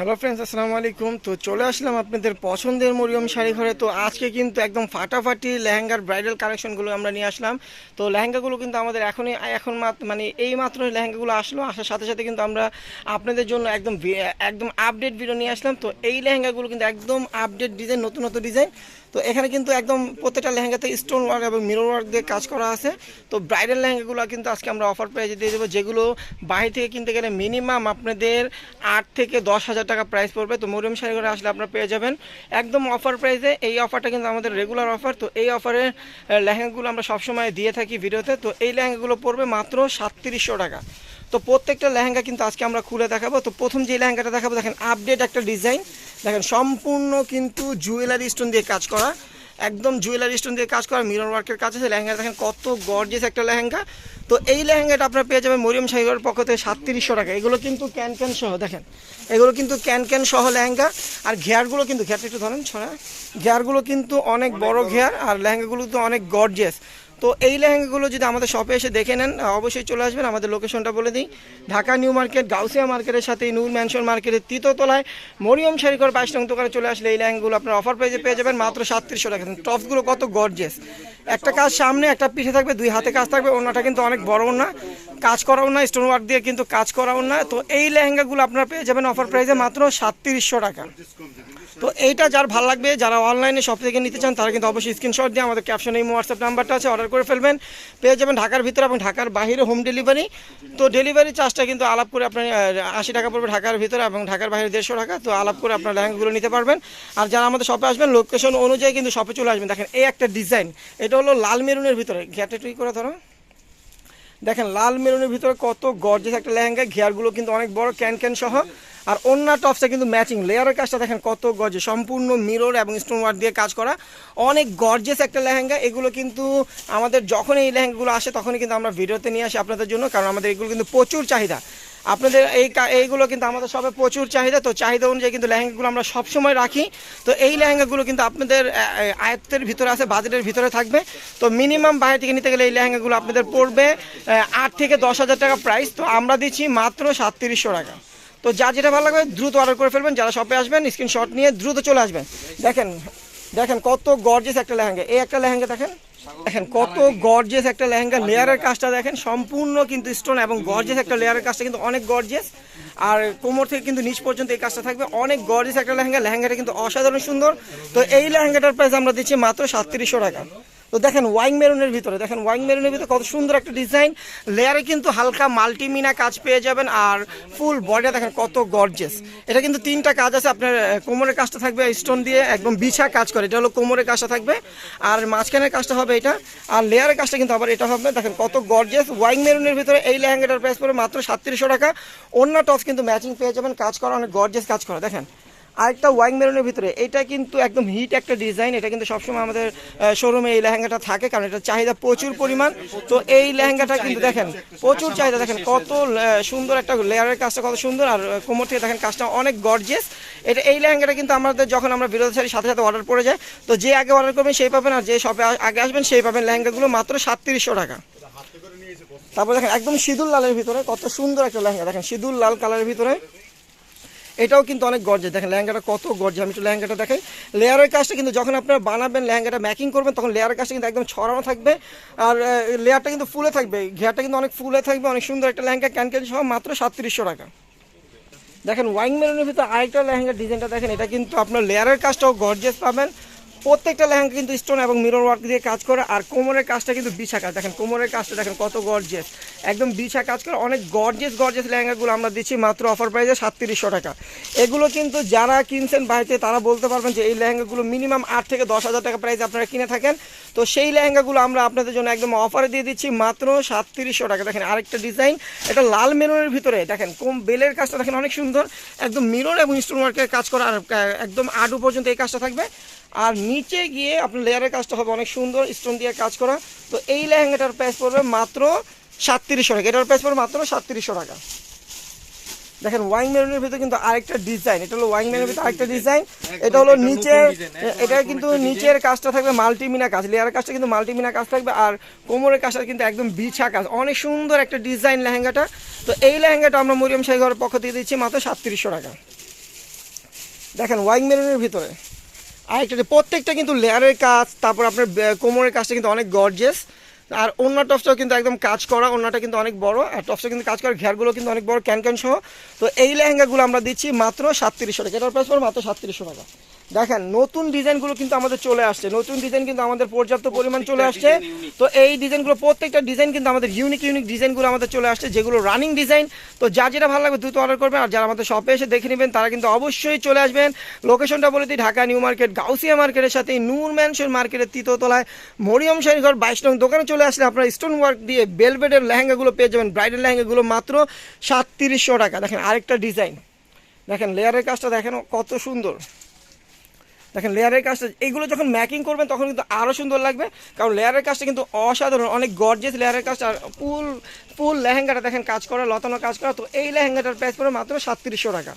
Hello friends আসসালামু আলাইকুম। তো চলে আসলাম আপনাদের পছন্দের মরিয়ম শাড়ি ঘরে। তো আজকে কিন্তু একদম ফাটাফাটি লেহেঙ্গার ব্রাইডাল কালেকশনগুলো আমরা নিয়ে আসলাম। তো লেহেঙ্গাগুলো কিন্তু আমাদের এখনই, এখন মানে এই মাত্র লেহেঙ্গাগুলো আসলো। আসার সাথে সাথে কিন্তু আমরা আপনাদের জন্য একদম একদম আপডেট ভিডিও নিয়ে আসলাম। তো এই লেহেঙ্গাগুলো কিন্তু একদম আপডেট ডিজাইন নতুন নতুন ডিজাইন তো এখানে কিন্তু একদম প্রত্যেকটা লেহেঙ্গাতে স্টোন ওয়ার্ক এবং মিরর ওয়ার্ক দিয়ে কাজ করা আছে। তো ব্রাইডাল লেহেঙ্গাগুলো কিন্তু আজকে আমরা অফার প্রাইজে দিয়ে দেবো, যেগুলো বাইরে থেকে কিনতে গেলে মিনিমাম আপনাদের আট থেকে দশ হাজার টাকা প্রাইস পড়বে। তো মরিয়ম শাড়ি ঘরে আসলে আপনারা পেয়ে যাবেন। একদম অফার প্রাইসে এই অফারটা কিন্তু আমাদের রেগুলার অফার তো এই অফারের লেহেঙ্গাগুলো আমরা সবসময় দিয়ে থাকি ভিডিওতে। তো এই লেহেঙ্গাগুলো পড়বে মাত্র সাতত্রিশশো টাকা। তো প্রত্যেকটা লেহেঙ্গা কিন্তু আজকে আমরা খুলে দেখাবো। তো প্রথম যে লেহেঙ্গাটা দেখাবো, দেখেন আপডেট একটা ডিজাইন দেখেন, সম্পূর্ণ কিন্তু জুয়েলারি স্টোন দিয়ে কাজ করা। একদম জুয়েলারি স্টোন দিয়ে কাজ করা মিরর ওয়ার্কের কাজ আছে। লেহেঙ্গা দেখেন, কত গর্জিয়াস একটা লেহেঙ্গা। তো এই লেহেঙ্গাটা আপনারা পেয়ে যাবেন মরিয়ম সাহিগরের পক্ষ থেকে সাতত্রিশশো টাকা। এগুলো কিন্তু ক্যান ক্যান সহ, দেখেন, এগুলো কিন্তু ক্যান ক্যান সহ লেহেঙ্গা। আর ঘেয়ারগুলো কিন্তু, ঘেয়ারটা একটু ধরেন, ছড়া। ঘেয়ারগুলো কিন্তু অনেক বড় ঘেয়ার, আর লেহেঙ্গাগুলো তো অনেক গর্জিয়াস তো এই লেহেঙ্গাগুলো যদি আমাদের শপে এসে দেখে নেন অবশ্যই চলে আসবেন। আমাদের লোকেশনটা বলে দিই। ঢাকা নিউ মার্কেট, গাউসিয়া মার্কেটের সাথে নূর ম্যানশন মার্কেটের তৃতীয়তলায় মরিয়ম শাড়িঘর বাইশ নং দোকানে চলে আসলে এই লেহেঙ্গাগুলো আপনার অফার প্রাইজে পেয়ে যাবেন। মাত্র সাতত্রিশশো টাকা। টপসগুলো কত গর্জেস একটা কাজ সামনে, একটা পিঠে থাকবে, দুই হাতে কাজ থাকবে ওনাটা কিন্তু অনেক বড় না। কাজ করাও না স্টোন ওয়ার্ক দিয়ে কিন্তু কাজ করাও না। তো এই লেহেঙ্গাগুলো আপনারা পেয়ে যাবেন অফার প্রাইজে মাত্র সাতত্রিশশো টাকা। তো এইটা যার ভালো লাগবে, যারা অনলাইনে শপ থেকে নিতে চান, তারা কিন্তু অবশ্যই স্ক্রিনশট দিয়ে আমাদের ক্যাপশনে এই হোয়াটসঅ্যাপ নাম্বারটা আছে অর্ডার করে ফেলবেন। পেয়ে যাবেন ঢাকার ভিতরে এবং ঢাকার বাইরে হোম ডেলিভারি তো ডেলিভারি চার্জটা কিন্তু আলাপ করে আপনার আশি টাকা পড়বে ঢাকার ভিতরে এবং ঢাকার বাইরে দেড়শো টাকা। তো আলাপ করে আপনার লেহেঙ্গাগুলো নিতে পারবেন। আর যারা আমাদের শপে আসবেন লোকেশন অনুযায়ী কিন্তু শপে চলে আসবেন। দেখেন, এই একটা ডিজাইন এটা হলো লাল মেরুনের ভিতরে। ঘ্যাটে টুই করে ধরো। দেখেন, লাল মেরুনের ভিতরে কত গর্জেস একটা লেহেঙ্গা। ঘেয়ারগুলো কিন্তু অনেক বড় ক্যান ক্যান সহ। আর অন্য টপসটা কিন্তু ম্যাচিং লেয়ারের কাজটা দেখেন কত গর্জে সম্পূর্ণ মিরর এবং স্টোন ওয়ার্ক দিয়ে কাজ করা। অনেক গর্জেস একটা লেহেঙ্গা, এগুলো কিন্তু আমাদের যখন এই লেহেঙ্গাগুলো আসে তখনই কিন্তু আমরা ভিডিওতে নিয়ে আসি আপনাদের জন্য, কারণ আমাদের এগুলো কিন্তু প্রচুর চাহিদা। আপনাদের এই এইগুলো কিন্তু আমাদের সবে প্রচুর চাহিদা, তো চাহিদা অনুযায়ী কিন্তু লেহেঙ্গাগুলো আমরা সবসময় রাখি। তো এই লেহেঙ্গাগুলো কিন্তু আপনাদের আয়ত্তের ভিতরে আছে বাজেটের ভিতরে থাকবে। তো মিনিমাম বাইরে থেকে নিতে গেলে এই লেহেঙ্গাগুলো আপনাদের পড়বে আট থেকে দশ হাজার টাকা প্রাইস তো আমরা দিচ্ছি মাত্র সাতত্রিশশো টাকা। তো যা যেটা ভালো লাগবে দ্রুত অর্ডার করে ফেলবেন। যারা শপে আসবেন স্ক্রিনশট নিয়ে দ্রুত চলে আসবেন। দেখেন দেখেন কত গর্জেস একটা লেহেঙ্গা। এই একটা লেহেঙ্গা দেখেন দেখেন কত গর্জেস একটা লেহেঙ্গা। লেয়ারের কাজটা দেখেন, সম্পূর্ণ কিন্তু স্টোন এবং গর্জেস একটা লেয়ারের কাজটা কিন্তু অনেক গর্জেস আর কোমর থেকে কিন্তু নিচ পর্যন্ত এই কাজটা থাকবে। অনেক গর্জেস একটা লেহেঙ্গা। লেহেঙ্গাটা কিন্তু অসাধারণ সুন্দর। তো এই লেহেঙ্গাটার প্রাইস আমরা দিচ্ছি মাত্র সাতত্রিশশো টাকা। তো দেখেন ওয়াইং মেরুনের ভিতরে, দেখেন ওয়াইং মেরুনের ভিতরে কত সুন্দর একটা ডিজাইন। লেয়ারে কিন্তু হালকা মাল্টিমিনা কাজ পেয়ে যাবেন আর ফুল বডিটা দেখেন কত গর্জেস এটা কিন্তু তিনটা কাজ আছে, আপনার কোমরের কাজটা থাকবে স্টোন দিয়ে একদম বিছা কাজ করে, এটা হলো কোমরের কাজটা থাকবে। আর মাঝখানের কাজটা হবে এটা, আর লেয়ারের কাজটা কিন্তু আবার এটা হবে, দেখেন কত গর্জেস ওয়াইং মেরুনের ভিতরে এই লেহেঙ্গাটার প্রাইস পড়বে মাত্র সাতত্রিশশো টাকা। অন্য টপস কিন্তু ম্যাচিং পেয়ে যাবেন, কাজ করা অনেক গর্জেস কাজ করা, দেখেন। আরেকটা ওয়াইং মেরুনের ভিতরে, এটা কিন্তু একদম হিট একটা ডিজাইন এটা কিন্তু সবসময় আমাদের শোরুমে এই লেহেঙ্গাটা থাকে, কারণ এটা চাহিদা প্রচুর পরিমাণ। তো এই লেহেঙ্গাটা কিন্তু দেখেন, প্রচুর চাহিদা, দেখেন কত সুন্দর একটা লেয়ারের কাজটা কত সুন্দর, আর কোমর থেকে দেখেন কাজটা অনেক গর্জিয়াস এটা, এই লেহেঙ্গাটা কিন্তু আমাদের যখন আমরা বিরোধী শাড়ির সাথে সাথে অর্ডার পড়ে যায়, তো যে আগে অর্ডার করবেন সেই পাবেন, আর যে শপে আগে আসবেন সেই পাবেন লেহেঙ্গাগুলো মাত্র সাতত্রিশশো টাকা। তারপর দেখেন একদম সিঁদুর লালের ভিতরে কত সুন্দর একটা লেহেঙ্গা, দেখেন সিঁদুর লাল কালারের ভিতরে। এটাও কিন্তু অনেক গর্জে। দেখেন লেহেঙ্গাটা কত গর্জে। আমি একটু লেহেঙ্গাটা দেখাই। লেয়ারের কাজটা কিন্তু যখন আপনারা বানাবেন, লেহেঙ্গাটা ম্যাকিং করবেন, তখন লেয়ারের কাজটা কিন্তু একদম ছড়ানো থাকবে। আর লেয়ারটা কিন্তু ফুলে থাকবে। ঘেয়ারটা কিন্তু অনেক ফুলে থাকবে, অনেক সুন্দর একটা লেহেঙ্গা ক্যান ক্যান সহ মাত্র সাতত্রিশশো টাকা। দেখেন ওয়াইং মেরুনের ভিতরে আরেকটা লেহেঙ্গার ডিজাইনটা দেখেন, এটা কিন্তু আপনার লেয়ারের কাজটাও গর্জেস পাবেন। প্রত্যেকটা লেহেঙ্গা কিন্তু স্টোন এবং মিরর ওয়ার্ক দিয়ে কাজ করে, আর কোমরের কাজটা কিন্তু বিছা কাজ দেখেন, কোমরের কাজটা দেখেন কত গর্জেস একদম বিছা কাজ করে, অনেক গর্জেস গর্জেস লেহেঙ্গাগুলো আমরা দিচ্ছি মাত্র অফার প্রাইসে সাতত্রিশশো টাকা। এগুলো কিন্তু যারা কিনছেন বাড়িতে, তারা বলতে পারবেন যে এই লেহেঙ্গাগুলো মিনিমাম আট থেকে দশ হাজার টাকা প্রাইস আপনারা কিনে থাকেন। তো সেই লেহেঙ্গাগুলো আমরা আপনাদের জন্য একদম অফারে দিয়ে দিচ্ছি মাত্র সাতত্রিশশো টাকা। দেখেন, আরেকটা ডিজাইন এটা লাল মেরুনের ভিতরে। দেখেন, কম বেলের কাজটা দেখেন অনেক সুন্দর। একদম মিরর এবং স্টোন ওয়ার্কের কাজ করা, আর একদম আডু পর্যন্ত এই কাজটা থাকবে। আর নিচে গিয়ে আপনার লেয়ারের কাজটা হবে অনেক সুন্দর স্টোন দিয়ে কাজ করা। তো এই লেহেঙ্গাটার প্রাইস পড়বে মাত্র সাতত্রিশশো টাকা। এটার প্রাইস পড়বে মাত্র সাতত্রিশশো টাকা। দেখেন ওয়াইং মেরুনের ভিতরে কিন্তু আরেকটা ডিজাইন এটা হলো ওয়াইং মেরুনের ভিতরে আরেকটা ডিজাইন এটা হলো নিচে এটা কিন্তু নিচের কাজটা থাকবে মাল্টিমিনা কাজ। লেয়ারের কাজটা কিন্তু মাল্টিমিনা কাজ থাকবে আর কোমরের কাজটা কিন্তু একদম বিছা কাজ। অনেক সুন্দর একটা ডিজাইন লেহেঙ্গাটা। তো এই লেহেঙ্গাটা আমরা মরিয়ম ঘরের পক্ষ থেকে দিচ্ছি মাত্র সাতত্রিশশো টাকা। দেখেন ওয়াইং মেরুনের ভিতরে। আরেকটা প্রত্যেকটা কিন্তু লেয়ারের কাজ, তারপর আপনার কোমরের কাজটা কিন্তু অনেক গর্জেস আর অন্য টপসটাও কিন্তু একদম কাজ করা, অন্যটা কিন্তু অনেক বড়। আর টপসটা কিন্তু কাজ করা ঘেরগুলো কিন্তু অনেক বড় ক্যান ক্যান সহ। তো এই লেহেঙ্গাগুলো আমরা দিচ্ছি মাত্র সাতত্রিশশো টাকা। এটার প্রাইস মাত্র সাতত্রিশশো টাকা। দেখেন নতুন ডিজাইনগুলো কিন্তু আমাদের চলে আসছে। নতুন ডিজাইন কিন্তু আমাদের পর্যাপ্ত পরিমাণ চলে আসছে। তো এই ডিজাইনগুলো প্রত্যেকটা ডিজাইন কিন্তু আমাদের ইউনিক ইউনিক ডিজাইনগুলো আমাদের চলে আসছে যেগুলো রানিং ডিজাইন তো যা যেটা ভালো লাগবে দ্রুত অর্ডার করবেন আর যারা আমাদের শপে এসে দেখে নেবেন তারা কিন্তু অবশ্যই চলে আসবেন। লোকেশনটা বলে দিই ঢাকা নিউ মার্কেট গাউসিয়া মার্কেটের সাথে নূর ম্যানশন মার্কেটের তৃতীয়তলায় মরিয়ম শাড়িঘর বাইশ নং দোকানে চলে আসলে আপনারা স্টোন ওয়ার্ক দিয়ে বেলভেটের লেহেঙ্গাগুলো পেয়ে যাবেন ব্রাইডাল লেহেঙ্গাগুলো মাত্র সাতত্রিশশো টাকা। দেখেন আরেকটা ডিজাইন দেখেন লেয়ারের কাজটা দেখেন কত সুন্দর। দেখেন লেয়ারের কাজটা এইগুলো যখন ম্যাকিং করবেন তখন কিন্তু আরও সুন্দর লাগবে। কারণ লেয়ারের কাজটা কিন্তু অসাধারণ অনেক গর্জেস লেয়ারের কাজটা। আর ফুল ফুল লেহেঙ্গাটা দেখেন কাজ করা লতানো কাজ করা। তো এই লেহেঙ্গাটার প্রাইস পড়ে মাত্র সাতত্রিশশো টাকা।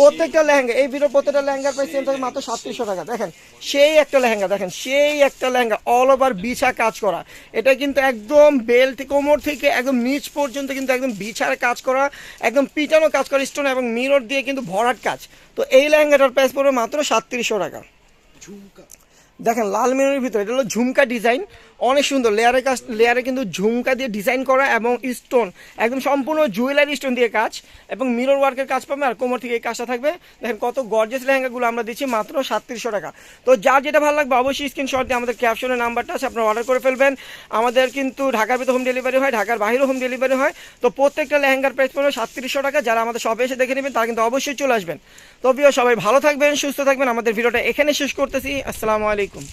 প্রত্যেকটা লেহেঙ্গা এই ভিডিও প্রত্যেকটা লেহেঙ্গার প্রাইস সেম থাকে মাত্র সাতত্রিশশো টাকা। দেখেন সেই একটা লেহেঙ্গা দেখেন সেই একটা লেহেঙ্গা অল ওভার বিছা কাজ করা। এটা কিন্তু একদম বেল্ট কোমর থেকে একদম নিচ পর্যন্ত কিন্তু একদম বিছার কাজ করা একদম পিটানো কাজ করা স্টোন এবং মিরর দিয়ে কিন্তু ভরাট কাজ। তো এই লেহেঙ্গাটার প্রাইস পড়বে মাত্র সাতত্রিশশো টাকা। দেখেন লাল মেরুর ভিতরে এটা হলো ঝুমকা ডিজাইন অনেক সুন্দর। লেয়ারের কাজ, লেয়ারে কিন্তু ঝুমকা দিয়ে ডিজাইন করা এবং স্টোন একদম সম্পূর্ণ জুয়েলারি স্টোন দিয়ে কাজ এবং মিরর ওয়ার্কের কাজ পাবে আর কোমর থেকে এই কাজটা থাকবে। দেখেন কত গর্জেস লেহেঙ্গাগুলো আমরা দিচ্ছি মাত্র সাতত্রিশশো টাকা। তো যার যেটা ভালো লাগবে অবশ্যই স্ক্রিনশট দিয়ে আমাদের ক্যাপশনের নাম্বারটা আছে, আপনারা অর্ডার করে ফেলবেন। আমাদের কিন্তু ঢাকার ভিতরে হোম ডেলিভারি হয়, ঢাকার বাইরেও হোম ডেলিভারি হয়। তো প্রত্যেকটা লেহেঙ্গার প্রাইস পড়বে সাতত্রিশশো টাকা। যারা আমাদের শপে এসে দেখে নেবেন, তারা কিন্তু অবশ্যই চলে আসবেন। তো প্রিয় সবাই ভালো থাকবেন, সুস্থ থাকবেন। আমাদের ভিডিওটা এখানে শেষ করতেছি। আসসালামু আলাইকুম।